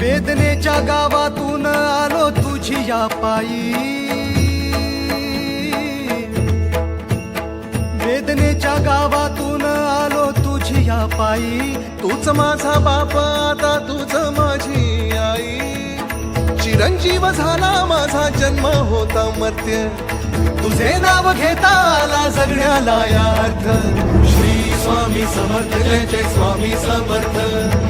वेदनेच्या गावातून आलो तुझी या पायी. वेदनेच्या गावातून आलो तुझी या पायी. तूच माझा बाप आता तूच माझी आई. चिरंजीव झाला माझा जन्म होता मर्त्य. तुझे नाव घेता आला जगण्याला या अर्थ. श्री स्वामी समर्थ जय जय स्वामी समर्थ.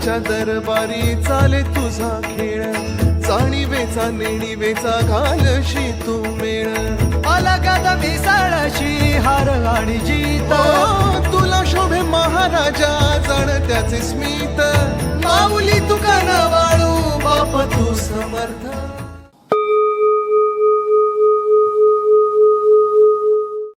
ब्रह्मांडाच्या दरबारी चाले तुझा खेळ. जाणीवेचा नेणीवेचा घालशी तू मेळ. अलगद मिसळशी हार आणि जीत. ओ, तुला शोभे महाराजा जाण त्याचे स्मित. माऊली तुका न वाळू बाप तू समर्थ.